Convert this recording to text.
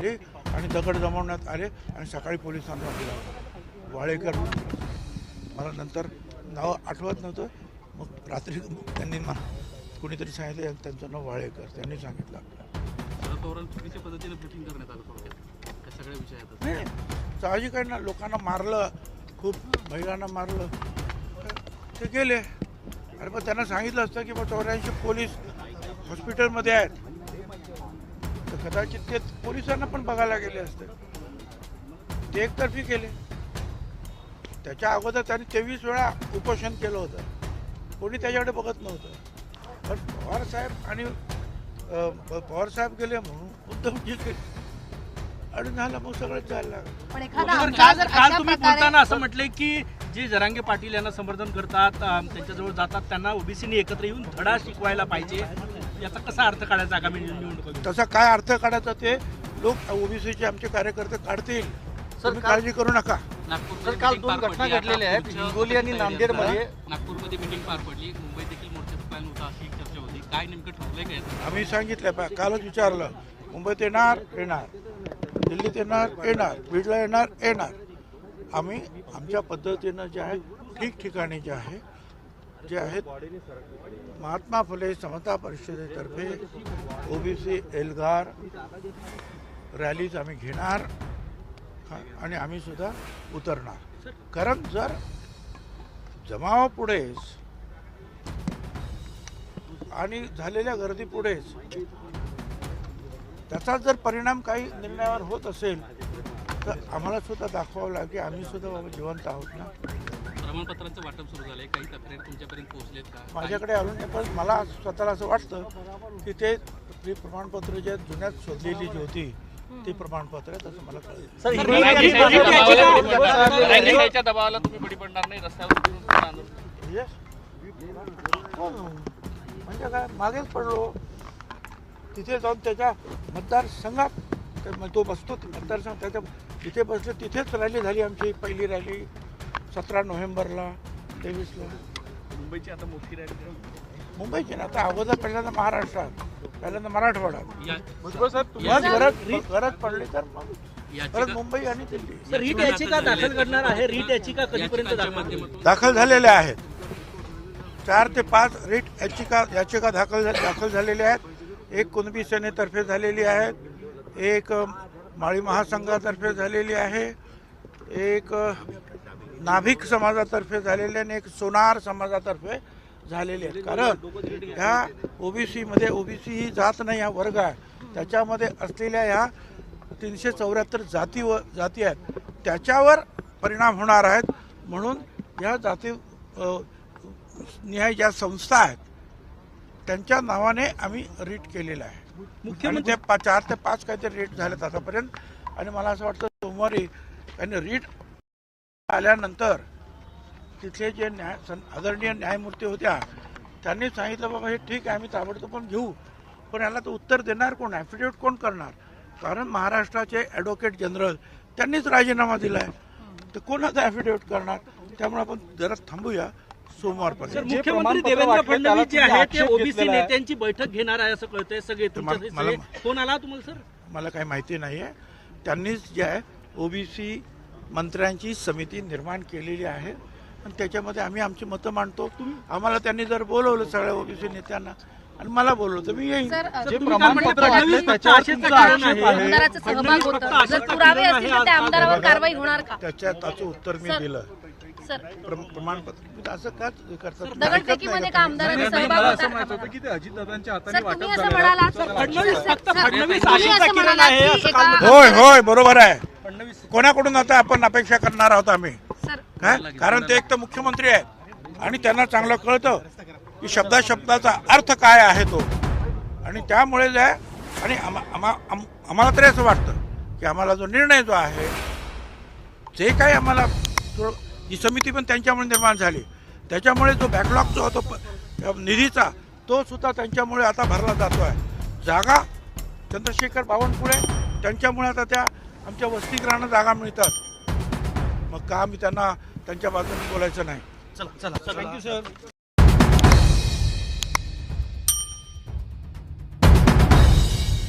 आले आणि दगड जमवण्यात आले आणि सकाळी पोलिसांना दिला वाळेकर मला नंतर नाव आठवत नव्हतं. मग रात्री त्यांनी कुणीतरी सांगितलं त्यांचं नाव वाळेकर. त्यांनी सांगितलं. नाही साहजिक आहे ना लोकांना मारलं खूप महिलांना मारलं. ते गेले. अरे मग त्यांना सांगितलं असतं की मग चौऱ्याऐंशी पोलीस हॉस्पिटलमध्ये आहेत. तर कदाचित ते पोलिसांना पण बघायला गेले असते. ते एकतर्फी केले. त्याच्या अगोदर त्यांनी तेवीस वेळा उपोषण केलं होतं. कोणी त्याच्याकडे बघत नव्हतं. पण पवार साहेब आणि पवार साहेब गेले म्हणून उद्धवजी गेले. आणि झालं मग सगळं काल अशा तुम्ही बोलताना असं म्हटलंय की जे जरांगे पाटील यांना समर्थन करतात त्यांच्याजवळ जातात त्यांना ओबीसीने एकत्र येऊन धडा शिकवायला पाहिजे. याचा कसा अर्थ काढायचा आगामी निवडणुका तसा काय अर्थ काढायचा ते लोक ओबीसीचे आमचे कार्यकर्ते काढतील. तुम्ही काळजी करू नका. सर, काल दोन घटना. घडलेल्या आहेत. हिंगोली आणि नांदेडमध्ये. नागपूरमध्ये मिटिंग पार पडली. मुंबईत देखील मोर्चाचा प्लॅन होता अशी एक चर्चा होती. काय नेमकं ठरलंय काय? आम्ही सांगितलं पा कालच विचारलं. मुंबईत येणार येणार. दिल्लीत येणार येणार. बीडला येणार येणार. आम्ही आमच्या पद्धतीनं जे आहे ठिकठिकाणी जे आहे जे आहेत महात्मा फुले समता परिषदेतर्फे ओबीसी एल्गार रॅलीज आम्ही घेणार आणि आम्ही सुद्धा उतरणार. कारण जर जमावापुढेच आणि झालेल्या गर्दीपुढेच त्याचा जर परिणाम काही निर्णयावर होत असेल तर आम्हाला सुद्धा दाखवावं लागेल. आम्ही सुद्धा बाबा जिवंत आहोत ना. प्रमाणपत्रांचं वाटप सुरू झालंय काही तक्रारी तुमच्यापर्यंत पोहोचलेत का माझ्याकडे अजून नाही, पण मला स्वतःला असं वाटतं की ते जी प्रमाणपत्र जे जुन्यात शोधलेली जी होती ती प्रमाणपत्र आहेत असं मला कळलं दबावाला तुम्ही बळी पडणार नाही रस्त्यावर. हो ना. म्हणजे काय मागेच पडलो तिथे जाऊन त्याच्या मतदारसंघात ते मग तो बसतो मतदारसंघ त्याच्या तिथे बसलो तिथेच रॅली झाली आमची पहिली रॅली सतरा नोव्हेंबरला तेवीसला. मुंबईची आता मोठी रॅली मुंबईची ना आता अगोदर पहिल्यांदा महाराष्ट्रात पहिल्यांदा मराठवाड्यात मग गरज गरज पडली तर परत मुंबई आणि दिल्ली. सर रीट याचिका दाखल करणार आहे? रीट याचिका कधीपर्यंत दाखल झालेल्या आहेत. चार ते पाच रिट याचिका याचिका दाखल दाखल झालेल्या आहेत. एक कुणबी सेनेतर्फे झालेली आहेत एक माळी महासंघातर्फे झालेली आहे. एक नाभिक समाजातर्फे झालेली आणि एक सोनार समाजातर्फे झालेली आहे कारण ह्या ओबीसीमध्ये ओबीसी ही जात नाही हा वर्ग आहे. त्याच्यामध्ये असलेल्या ह्या तीनशे चौऱ्याहत्तर जाती व जाती आहेत. त्याच्यावर परिणाम होणार आहेत. म्हणून या जाती निहाय ज्या संस्था आहेत त्यांच्या नावाने आम्ही रीट केलेलं आहे. ते पा चार ते पाच काहीतरी रेट झालेत आतापर्यंत. आणि मला असं वाटतं सोमवारी त्यांनी रीट आल्यानंतर तिथले जे न्याय आदरणीय न्यायमूर्ती होत्या त्यांनी सांगितलं बाबा हे ठीक आहे आम्ही ताबडतोब पण घेऊ पण याला तर उत्तर देणार कोण? ॲफिडेविट कोण करणार? कारण महाराष्ट्राचे ॲडव्होकेट जनरल त्यांनीच राजीनामा दिला आहे तर कोण आता ॲफिडेविट करणार? त्यामुळे आपण जरा थांबूया. सोमवारपर्यंत मुख्यमंत्री देवेंद्र फडणवीस जे ते ओबीसी. नेत्यांची बैठक घेणार आहे असं कळतंय सगळे तुमच्या फोन आला तुम्हाला सर? मला काही माहिती नाही आहे त्यांनीच जे आहे ओबीसी मंत्र्यांची समिती निर्माण केलेली आहे. आणि त्याच्यामध्ये आम्ही आमची मतं मांडतो. आम्हाला त्यांनी जर बोलवलं सगळ्या ओबीसी नेत्यांना आणि मला बोलवलं तर मी येईन. जे प्रमाणपत्र म्हणता, वाटले फडणवीस त्याच्यावर फक्त तुमचा आशेचं आक्षेप कारण आहे. आहे. आमदाराचा सहभाग फडणवीस होता. फक्त जर आशेचं पुरावे कारण असतील आहे तर त्या आज- आमदारावर बघा. कारवाई होणार का? त्याच्या त्याचं उत्तर मी सर. दिलं. प्रमाणपत्र. असं का करतात. होय होय बरोबर आहे. कोणाकडून आता आपण अपेक्षा करणार आहोत आम्ही? काय कारण ते एक तर मुख्यमंत्री आहेत. आणि त्यांना चांगलं कळतं की शब्दा शब्दाचा अर्थ काय आहे तो. आणि त्यामुळे जे आहे आणि आम्हा- आम्हा- आम- आम्हाला तरी असं वाटतं की आम्हाला जो निर्णय जो आहे जे काही आम्हाला ही समिती पण त्यांच्यामुळे निर्माण झाली त्याच्यामुळे जो बॅकलॉग जो होतो निधीचा तो सुद्धा त्यांच्यामुळे आता भरला जातो आहे जागा चंद्रशेखर बावनकुळे त्यांच्यामुळे आता त्या आमच्या वसतिगृहांना जागा मिळतात. मग का आम्ही त्यांना त्यांच्या बाजूने बोलायचं नाही. चला चला. Thank you sir